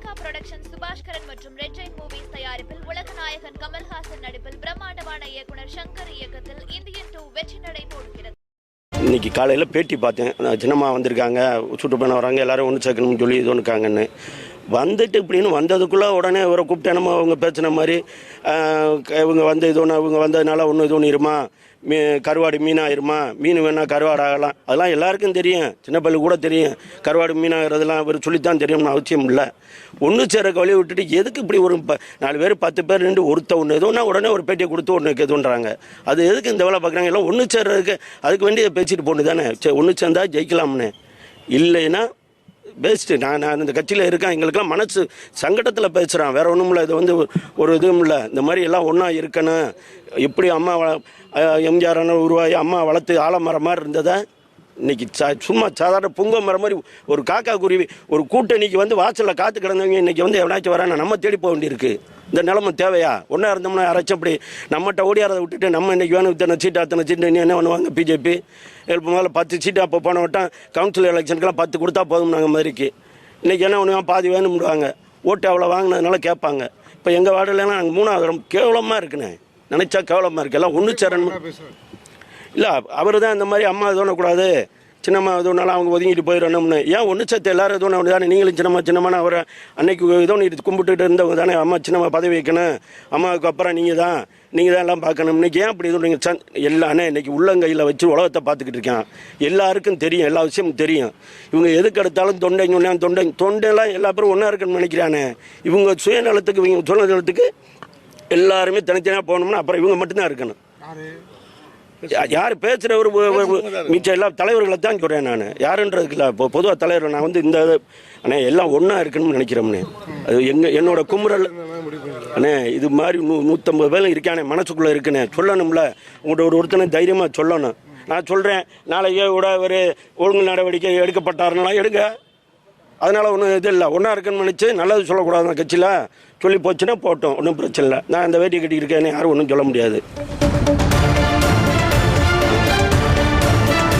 Lyca production Subaskaran மற்றும் red Jain movies தயாரிப்பில் உலகநாயகன் கமல்ஹாசன் நடிப்பில் பிரம்மாண்டமான இயக்குனர் சங்கர் இயக்கத்தில் இந்தியன் டூ வெற்றி நடை போடுகிறது இன்னைக்கு காலையில் பேட்டி பார்த்தேன். சின்னம்மா வந்திருக்காங்க சுற்றுப்பயணம் வராங்க எல்லாரும் ஒன்று சேர்க்கணும்னு சொல்லி இது ஒன்றுக்காங்கன்னு வந்துட்டு இப்படின்னு வந்ததுக்குள்ளே உடனே இவரை கூப்பிட்டே நம்ம அவங்க பேசின மாதிரி இவங்க வந்து இது ஒன்று இவங்க வந்ததுனால ஒன்று இது ஒன்று இருமா? மீ கருவாடு மீனாயிருமா? மீன் வேணால் கருவாடு ஆகலாம் அதெல்லாம் எல்லாருக்கும் தெரியும். சின்ன பள்ளி கூட தெரியும். கருவாடு மீனாகிறதுலாம் இவர் சொல்லித்தான் தெரியும்னு அவசியம் இல்லை. ஒன்று சேர வழி விட்டுட்டு எதுக்கு இப்படி ஒரு ப- நாலு பேர் பத்து பேர் ரெண்டு ஒருத்த ஒன்று எதுவும்னா உடனே ஒரு பேட்டியை கொடுத்து ஒன்று எதுன்றாங்க. அது எதுக்கு இந்த வேலை பார்க்குறாங்க? எல்லாம் ஒன்று சேர்றதுக்கு அதுக்கு வேண்டிய பேசிட்டு போகணும் தானே சரி ஒன்று சேர்ந்தா ஜெயிக்கலாம்னு. இல்லைன்னா பேஸ்ட்டு நான் நான் இந்த கட்சியில் இருக்கேன். எங்களுக்கெல்லாம் மனசு சங்கடத்தில் பேசுகிறேன் வேற ஒன்றும் இல்லை. இது வந்து ஒரு இதுவும் இல்லை. இந்த மாதிரி எல்லாம் ஒன்றா இருக்கணும். எப்படி அம்மா வள- எம்ஜிஆர் உருவாகி அம்மா வளர்த்து ஆலமரம் மாதிரி இருந்ததை இன்னைக்கு சா சும்மா சாதாரண புங்க மரம் மாதிரி ஒரு காக்கா குருவி ஒரு கூட்டணிக்கு வந்து வாசலில் காத்து கிடந்தவங்க இன்னைக்கு வந்து எவனாச்சும் வரானா நம்ம தேடி போக வேண்டியிருக்கு. இந்த நிலைமை தேவையா? ஒன்றா இருந்தோம்னா யாராச்சும் அப்படி நம்மகிட்ட ஓடியாரதை விட்டுட்டு நம்ம இன்னைக்கு வேணும் இத்தனை சீட்டு அத்தனை சீட்டு என்ன பண்ணுவாங்க? பிஜேபி இப்போ முதல்ல பத்து சீட்டு அப்போ போன வட்டம் கவுன்சில் எலெக்ஷனுக்கெல்லாம் பத்து கொடுத்தா போதும் நாங்கள் மாதிரிக்கு. இன்னைக்கு என்ன பண்ணுவாங்க? பாதி வேணும்டுவாங்க ஓட்டு அவ்வளோ வாங்கினதுனால கேட்பாங்க. இப்போ எங்கள் வார்டுலலாம் நாங்கள் மூணாவது கேவலமாக இருக்குண்ணே. நினச்சா கேவலமாக இருக்கு. எல்லாம் ஒன்று சேரணும்? இல்லை அவர் தான் இந்த மாதிரி அம்மா தோணக்கூடாது சின்னம்மா எதுனாலும் அவங்க ஒதுங்கிட்டு போயிடணும்னு. ஏன் ஒன்று சேர்த்து எல்லாரும் எதுவும் ஒன்று தானே? நீங்களும் சின்னம்மா சின்னம்மா அவரை அன்னைக்கு இதோ நீ கும்பிட்டுட்டு இருந்தவங்க தானே. அம்மா சின்னம்மா பதவி வைக்கணும். அம்மாவுக்கு அப்புறம் நீங்கள் தான். நீங்கள் தான் எல்லாம் பார்க்கணும். இன்றைக்கி ஏன் அப்படி இது நீங்கள் சந் எல்லானே இன்றைக்கி உள்ளங்கையில் வச்சு உலகத்தை பார்த்துக்கிட்டு இருக்கேன். எல்லாருக்கும் தெரியும். எல்லா விஷயமும் தெரியும். இவங்க எதுக்கு எடுத்தாலும் தொண்டை சொன்னா தொண்டை. தொண்டையெல்லாம் எல்லா பேரும் ஒன்றா இருக்குன்னு நினைக்கிறானே. இவங்க சுயநலத்துக்கு இவங்க சுயநலத்துக்கு எல்லாருமே தனித்தனியாக போகணும்னா அப்புறம் இவங்க மட்டும்தான் இருக்கணும். யார் பேசுகிறவர் மிச்சம் எல்லா தலைவர்களை தான் சொல்கிறேன் நான். யாருன்றதுக்கு இல்லை. இப்போ பொதுவாக தலைவர் நான் வந்து இந்த அண்ணே எல்லாம் ஒன்றா இருக்கணும்னு நினைக்கிறோம்னே. அது எங்கள் என்னோட குமுறல் அண்ணே இது மாதிரி நூ நூற்றம்பது பேர் இருக்கானே மனசுக்குள்ளே இருக்குண்ணே சொல்லணும்ல. உங்கள்கிட்ட ஒரு ஒருத்தனை தைரியமாக சொல்லணும். நான் சொல்கிறேன் நாளைக்கே கூட ஒரு ஒழுங்கு நடவடிக்கை எடுக்கப்பட்டாருன்னா எடுங்க. அதனால் ஒன்றும் இது இல்லை. ஒன்றா இருக்குன்னு நினச்சி நல்லது சொல்லக்கூடாது கட்சியில் சொல்லி போச்சுன்னா போட்டோம். ஒன்றும் பிரச்சனை இல்லை. நான் அந்த வேட்டியை கட்டிக்கிட்டு இருக்கேன்னு யாரும் ஒன்றும் சொல்ல முடியாது.